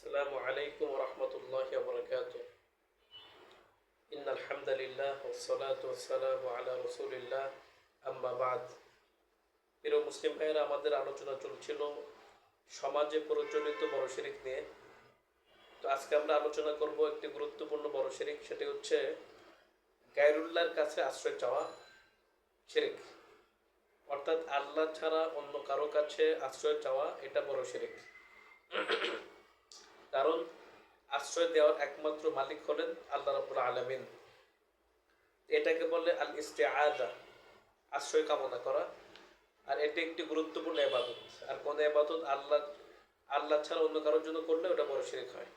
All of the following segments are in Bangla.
السلام عليكم ورحمة الله وبركاته إن الحمد لله والصلاة والسلام على رسول الله أما بعد প্রিয় মুসলিম ভাইয়েরা আমাদের আলোচনা চলছিল সমাজে প্রচলিত বড় শিরিক নিয়ে তো আজকে আমরা আলোচনা করব একটি গুরুত্বপূর্ণ বড় শিরিক সেটি হচ্ছে গায়রুল্লাহর কাছে আশ্রয় চাওয়া শিরিক অর্থাৎ আল্লাহ ছাড়া অন্য কারো কাছে আশ্রয় চাওয়া এটা বড় শিরিক আশ্রয় দেওয়ার একমাত্র মালিক হলেন আল্লাহ রাবুল আলমিন। এটাকে বলে আল ইস্তেআজা আশ্রয় কামনা করা। আর এটি একটি গুরুত্বপূর্ণ এবাদত আর কোন এবাদত আল্লাহ আল্লাহ ছাড়া অন্য কারোর জন্য করলে ওটা বড় শিরিক হয়।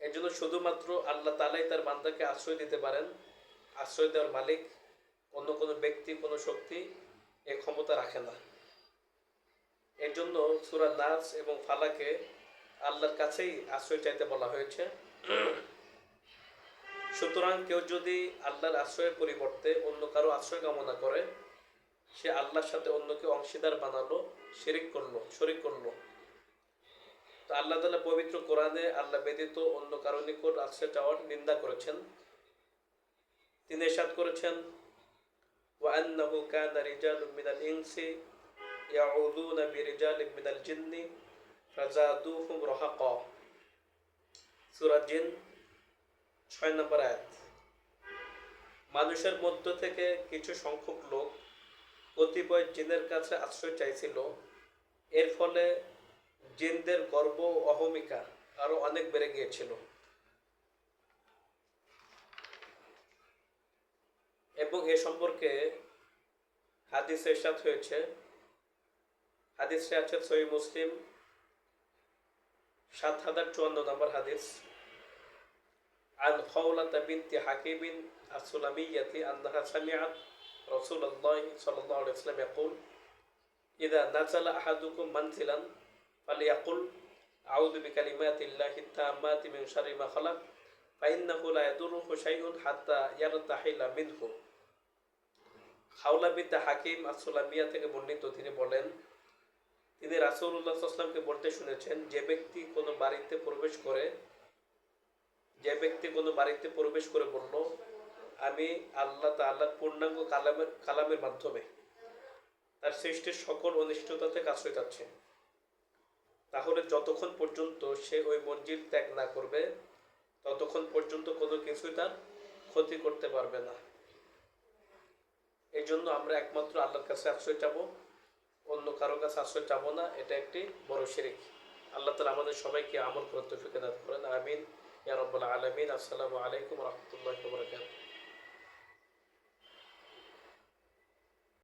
এর জন্য শুধুমাত্র আল্লাহ তালাই তার বান্দাকে আশ্রয় দিতে পারেন। আশ্রয় দেওয়ার মালিক অন্য কোনো ব্যক্তি, কোনো শক্তি এ ক্ষমতা রাখে না। এর জন্য সুরা নাস এবং ফালাকে আল্লাহর কাছেই আশ্রয় চাইতে বলা হয়েছে সুতরাং কেউ যদি আল্লাহর আশ্রয়ের পরিবর্তে অন্য কারো আশ্রয় কামনা করে সে আল্লাহর সাথে অন্যকে অংশীদার বানালো শিরিক করলো শরিক করলো তো আল্লাহ তালা পবিত্র কোরআনে আল্লাহ ব্যতীত অন্য কারো নিকট আশ্রয় চাওয়ার নিন্দা করেছেন তিনি এসাদ করেছেন وأنه كان رجال من الإنس يعوذون برجال من الجن ফাজাদুহুম রহাক সূরা জিন 6 নম্বর আয়াত। মানুষের মধ্য থেকে কিছু সংখ্যক লোক কতিপয় জিনের কাছে আশ্রয় চাইছিল। এর ফলে জিনদের গর্ব ও অহমিকা আরও অনেক বেড়ে গিয়েছিল। এবং এ সম্পর্কে হাদিসের সাথ হয়েছে। হাদিসে আছে সহি মুসলিম সাত হাজার চুয়ান্ন নম্বর হাদিস عن خولة بنت حكيم السلمية أنها سمعت رسول الله صلى الله عليه وسلم يقول إذا نزل أحدكم منزلا فليقل أعوذ بكلمات الله التامات من شر ما خلق فإنه لا يضره شيء حتى يرتحل منه হাওলা বিদ্যা হাকিম আসলামিয়া থেকে বর্ণিত তিনি বলেন তিনি রাসৌল্লাহ আসলামকে বলতে শুনেছেন, যে ব্যক্তি কোনো বাড়িতে প্রবেশ করে, যে ব্যক্তি কোনো বাড়িতে প্রবেশ করে বলল, আমি আল্লাহ তাল্লাহর পূর্ণাঙ্গ কালামের কালামের মাধ্যমে তার সৃষ্টির সকল অনিষ্টতা থেকে আশ্রয় যাচ্ছে তাহলে যতক্ষণ পর্যন্ত সে ওই মসজিদ ত্যাগ না করবে, ততক্ষণ পর্যন্ত কোনো কিছুই তার ক্ষতি করতে পারবে না এই জন্য আমরা একমাত্র আল্লাহর কাছে আশ্রয় চাবো। কারও কাছে আশ্রয় চাবো না, এটা একটি বড় শিরিক। আল্লাহ তালা আমাদের সবাইকে আমল করতে ফিকে দান করেন। আমিন। ইয়ারব্বাল আলমিন। আসসালামু আলাইকুম রহমতুল্লাহ বরকাত